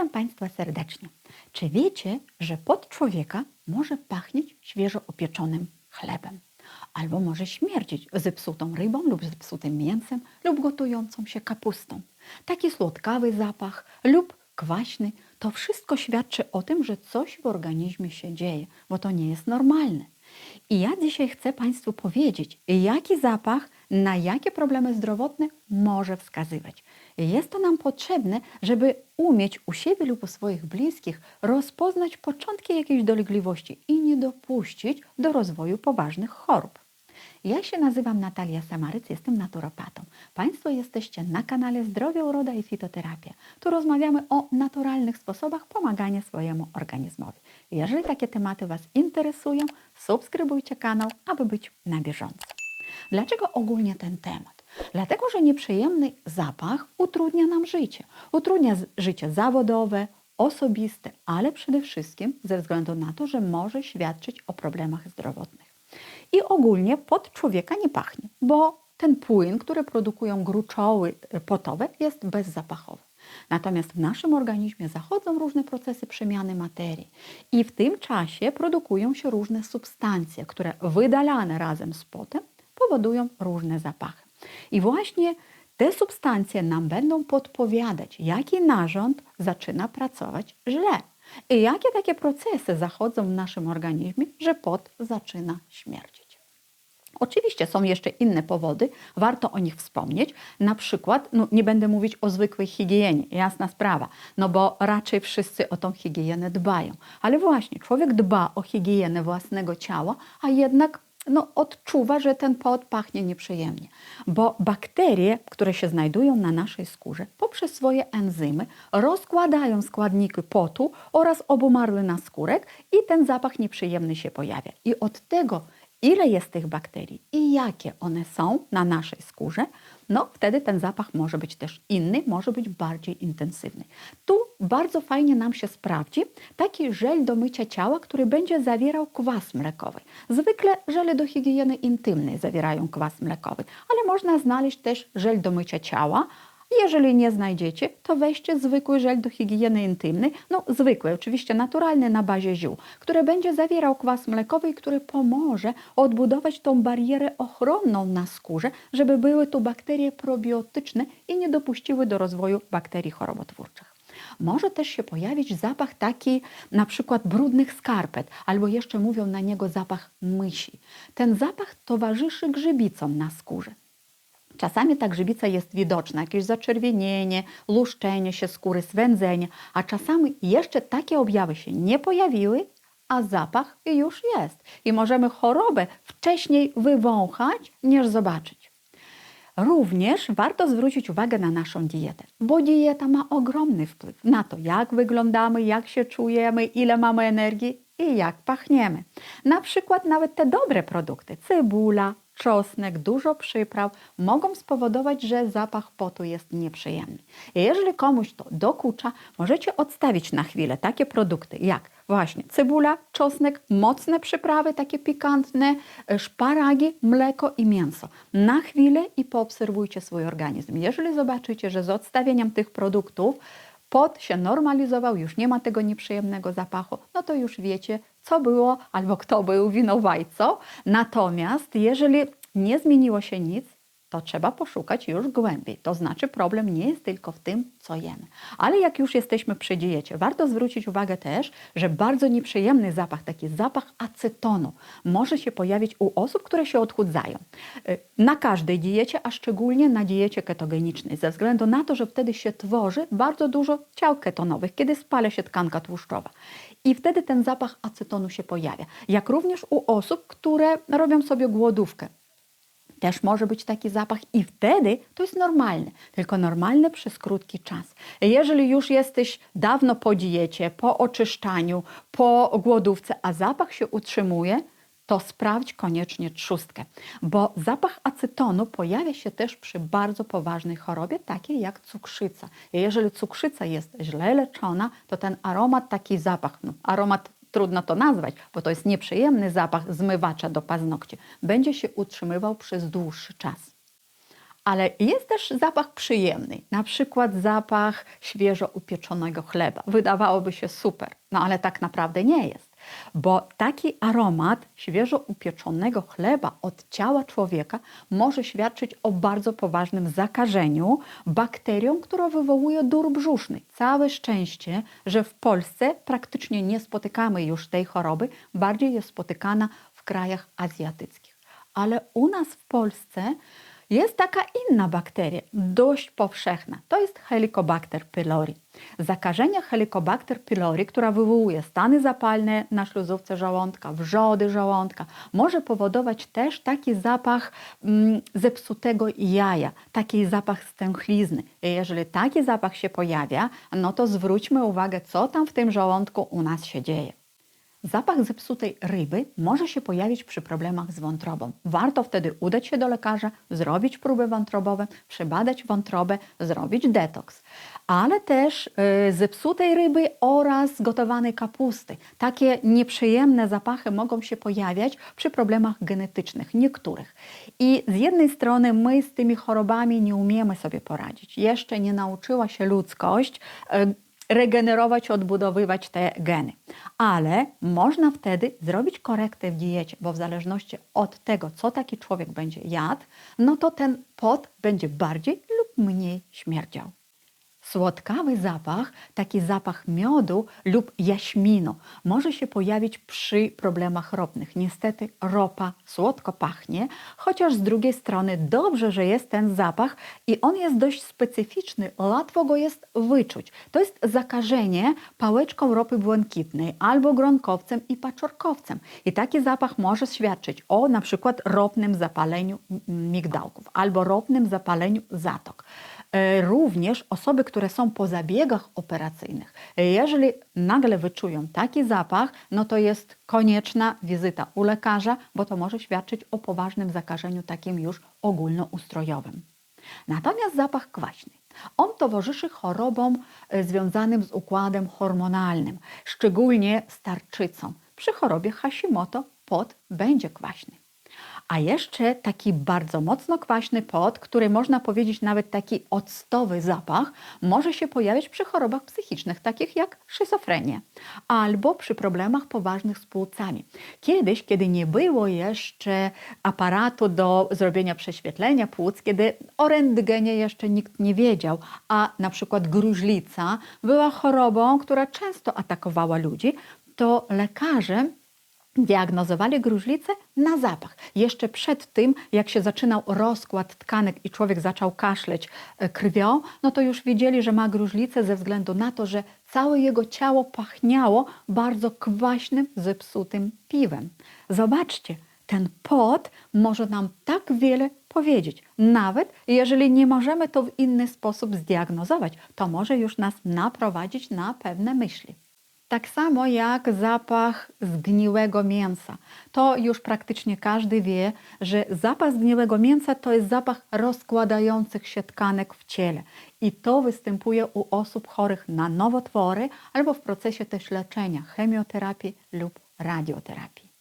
Witam Państwa serdecznie. Czy wiecie, że pod człowieka może pachnieć świeżo upieczonym chlebem? Albo może śmierdzić zepsutą rybą lub zepsutym mięsem lub gotującą się kapustą. Taki słodkawy zapach lub kwaśny to wszystko świadczy o tym, że coś w organizmie się dzieje, bo to nie jest normalne. I ja dzisiaj chcę Państwu powiedzieć, jaki zapach na jakie problemy zdrowotne może wskazywać. Jest to nam potrzebne, żeby umieć u siebie lub u swoich bliskich rozpoznać początki jakiejś dolegliwości i nie dopuścić do rozwoju poważnych chorób. Ja się nazywam Natalia Samaryc, jestem naturopatą. Państwo jesteście na kanale Zdrowie, Uroda i Fitoterapia. Tu rozmawiamy o naturalnych sposobach pomagania swojemu organizmowi. Jeżeli takie tematy Was interesują, subskrybujcie kanał, aby być na bieżąco. Dlaczego ogólnie ten temat? Dlatego, że nieprzyjemny zapach utrudnia nam życie. Utrudnia życie zawodowe, osobiste, ale przede wszystkim ze względu na to, że może świadczyć o problemach zdrowotnych. I ogólnie pod człowieka nie pachnie, bo ten płyn, który produkują gruczoły e, potowe, jest bezzapachowy. Natomiast w naszym organizmie zachodzą różne procesy przemiany materii i w tym czasie produkują się różne substancje, które wydalane razem z potem powodują różne zapachy. I właśnie te substancje nam będą podpowiadać, jaki narząd zaczyna pracować źle i jakie takie procesy zachodzą w naszym organizmie, że pot zaczyna śmierdzić. Oczywiście są jeszcze inne powody, warto o nich wspomnieć. Na przykład, no nie będę mówić o zwykłej higienie, jasna sprawa, no bo raczej wszyscy o tą higienę dbają. Ale właśnie, człowiek dba o higienę własnego ciała, a jednak no, odczuwa, że ten pot pachnie nieprzyjemnie. Bo bakterie, które się znajdują na naszej skórze, poprzez swoje enzymy rozkładają składniki potu oraz obumarły na skórek i ten zapach nieprzyjemny się pojawia. I od tego, ile jest tych bakterii i jakie one są na naszej skórze, no wtedy ten zapach może być też inny, może być bardziej intensywny. Tu bardzo fajnie nam się sprawdzi taki żel do mycia ciała, który będzie zawierał kwas mlekowy. Zwykle żele do higieny intymnej zawierają kwas mlekowy, ale można znaleźć też żel do mycia ciała, jeżeli nie znajdziecie, to weźcie zwykły żel do higieny intymnej, no zwykły, oczywiście naturalny na bazie ziół, który będzie zawierał kwas mlekowy i który pomoże odbudować tą barierę ochronną na skórze, żeby były tu bakterie probiotyczne i nie dopuściły do rozwoju bakterii chorobotwórczych. Może też się pojawić zapach taki na przykład brudnych skarpet, albo jeszcze mówią na niego zapach mysi. Ten zapach towarzyszy grzybicom na skórze. Czasami ta grzybica jest widoczna, jakieś zaczerwienienie, luszczenie się skóry, swędzenie, a czasami jeszcze takie objawy się nie pojawiły, a zapach już jest. I możemy chorobę wcześniej wywąchać, niż zobaczyć. Również warto zwrócić uwagę na naszą dietę, bo dieta ma ogromny wpływ na to, jak wyglądamy, jak się czujemy, ile mamy energii i jak pachniemy. Na przykład nawet te dobre produkty, cebula, czosnek, dużo przypraw mogą spowodować, że zapach potu jest nieprzyjemny. Jeżeli komuś to dokucza, możecie odstawić na chwilę takie produkty jak właśnie cebula, czosnek, mocne przyprawy, takie pikantne, e, szparagi, mleko i mięso. Na chwilę i poobserwujcie swój organizm. Jeżeli zobaczycie, że z odstawieniem tych produktów pot się normalizował, już nie ma tego nieprzyjemnego zapachu, no to już wiecie, co było albo kto był winowajcą. Natomiast jeżeli nie zmieniło się nic, to trzeba poszukać już głębiej. To znaczy problem nie jest tylko w tym, co jemy. Ale jak już jesteśmy przy diecie, warto zwrócić uwagę też, że bardzo nieprzyjemny zapach, taki zapach acetonu, może się pojawić u osób, które się odchudzają. Y, Na każdej diecie, a szczególnie na diecie ketogenicznej, ze względu na to, że wtedy się tworzy bardzo dużo ciał ketonowych, kiedy spala się tkanka tłuszczowa. I wtedy ten zapach acetonu się pojawia. Jak również u osób, które robią sobie głodówkę też może być taki zapach i wtedy to jest normalne, tylko normalne przez krótki czas. Jeżeli już jesteś dawno po diecie, po oczyszczaniu, po głodówce, a zapach się utrzymuje, to sprawdź koniecznie trzustkę, bo zapach acetonu pojawia się też przy bardzo poważnej chorobie, takiej jak cukrzyca. Jeżeli cukrzyca jest źle leczona, to ten aromat, taki zapach, no, aromat trudno to nazwać, bo to jest nieprzyjemny zapach zmywacza do paznokci, będzie się utrzymywał przez dłuższy czas. Ale jest też zapach przyjemny, na przykład zapach świeżo upieczonego chleba. Wydawałoby się super, no ale tak naprawdę nie jest, bo taki aromat świeżo upieczonego chleba od ciała człowieka może świadczyć o bardzo poważnym zakażeniu bakterią, która wywołuje dur brzuszny. Całe szczęście, że w Polsce praktycznie nie spotykamy już tej choroby, bardziej jest spotykana w krajach azjatyckich. Ale u nas w Polsce jest taka inna bakteria, dość powszechna. To jest Helicobacter pylori. Zakażenie Helicobacter pylori, która wywołuje stany zapalne na śluzówce żołądka, wrzody żołądka, może powodować też taki zapach mm, zepsutego jaja, taki zapach stęchlizny. I jeżeli taki zapach się pojawia, no to zwróćmy uwagę, co tam w tym żołądku u nas się dzieje. Zapach zepsutej ryby może się pojawić przy problemach z wątrobą. Warto wtedy udać się do lekarza, zrobić próby wątrobowe, przebadać wątrobę, zrobić detoks. Ale też y, zepsutej ryby oraz gotowanej kapusty. Takie nieprzyjemne zapachy mogą się pojawiać przy problemach genetycznych, niektórych. I z jednej strony my z tymi chorobami nie umiemy sobie poradzić. Jeszcze nie nauczyła się ludzkość y, regenerować, odbudowywać te geny. Ale można wtedy zrobić korektę w diecie, bo w zależności od tego, co taki człowiek będzie jadł, no to ten pot będzie bardziej lub mniej śmierdział. Słodkawy zapach, taki zapach miodu lub jaśminu, może się pojawić przy problemach ropnych. Niestety ropa słodko pachnie, chociaż z drugiej strony dobrze, że jest ten zapach i on jest dość specyficzny, łatwo go jest wyczuć. To jest zakażenie pałeczką ropy błękitnej albo gronkowcem i paczorkowcem. I taki zapach może świadczyć o na przykład ropnym zapaleniu migdałków albo ropnym zapaleniu zatok. E, również osoby, które są po zabiegach operacyjnych, jeżeli nagle wyczują taki zapach, no to jest konieczna wizyta u lekarza, bo to może świadczyć o poważnym zakażeniu takim już ogólnoustrojowym. Natomiast zapach kwaśny. On towarzyszy chorobom e, związanym z układem hormonalnym, szczególnie starczycą. Przy chorobie Hashimoto pot będzie kwaśny. A jeszcze taki bardzo mocno kwaśny pot, który można powiedzieć nawet taki octowy zapach, może się pojawiać przy chorobach psychicznych, takich jak schizofrenia, albo przy problemach poważnych z płucami. Kiedyś, kiedy nie było jeszcze aparatu do zrobienia prześwietlenia płuc, kiedy o rentgenie jeszcze nikt nie wiedział, a na przykład gruźlica była chorobą, która często atakowała ludzi, to lekarze diagnozowali gruźlicę na zapach. Jeszcze przed tym, jak się zaczynał rozkład tkanek i człowiek zaczął kaszleć e, krwią, no to już wiedzieli, że ma gruźlicę ze względu na to, że całe jego ciało pachniało bardzo kwaśnym, zepsutym piwem. Zobaczcie, ten pot może nam tak wiele powiedzieć. Nawet jeżeli nie możemy to w inny sposób zdiagnozować, to może już nas naprowadzić na pewne myśli. Tak samo jak zapach zgniłego mięsa. To już praktycznie każdy wie, że zapach zgniłego mięsa to jest zapach rozkładających się tkanek w ciele. I to występuje u osób chorych na nowotwory albo w procesie też leczenia, chemioterapii lub radioterapii.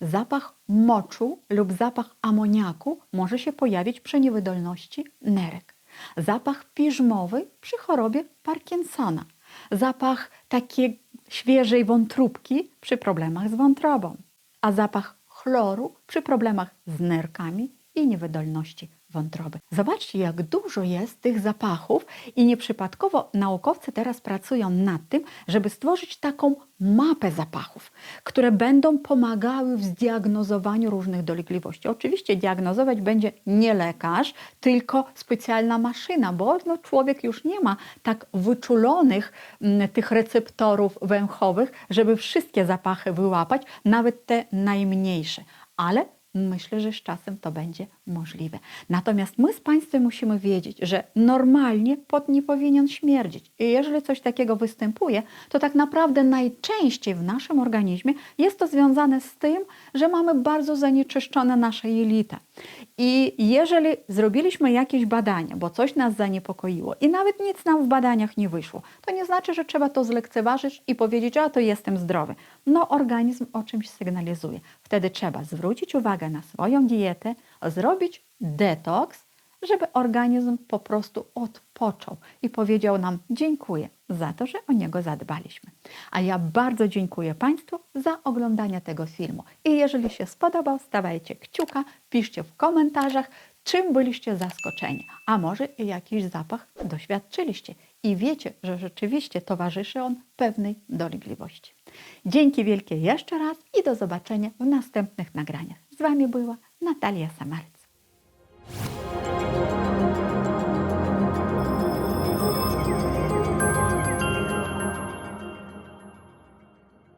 Zapach moczu lub zapach amoniaku może się pojawić przy niewydolności nerek. Zapach piżmowy przy chorobie Parkinsona. Zapach takiego świeżej wątróbki przy problemach z wątrobą, a zapach chloru przy problemach z nerkami i niewydolności wątroby. Zobaczcie, jak dużo jest tych zapachów i nieprzypadkowo naukowcy teraz pracują nad tym, żeby stworzyć taką mapę zapachów, które będą pomagały w zdiagnozowaniu różnych dolegliwości. Oczywiście diagnozować będzie nie lekarz, tylko specjalna maszyna, bo no, człowiek już nie ma tak wyczulonych m, mm, tych receptorów węchowych, żeby wszystkie zapachy wyłapać, nawet te najmniejsze. Ale Myślę, że z czasem to będzie możliwe. Natomiast my z Państwem musimy wiedzieć, że normalnie pot nie powinien śmierdzić. I jeżeli coś takiego występuje, to tak naprawdę najczęściej w naszym organizmie jest to związane z tym, że mamy bardzo zanieczyszczone nasze jelita. I jeżeli zrobiliśmy jakieś badania, bo coś nas zaniepokoiło i nawet nic nam w badaniach nie wyszło, to nie znaczy, że trzeba to zlekceważyć i powiedzieć, a to jestem zdrowy. No, organizm o czymś sygnalizuje. Wtedy trzeba zwrócić uwagę na swoją dietę, zrobić detoks, żeby organizm po prostu odpoczął i powiedział nam dziękuję za to, że o niego zadbaliśmy. A ja bardzo dziękuję Państwu za oglądanie tego filmu. I jeżeli się spodobał, stawajcie kciuka, piszcie w komentarzach, czym byliście zaskoczeni, a może jakiś zapach doświadczyliście i wiecie, że rzeczywiście towarzyszy on pewnej dolegliwości. Dzięki wielkie jeszcze raz i do zobaczenia w następnych nagraniach. Z Wami była Natalia Samarc.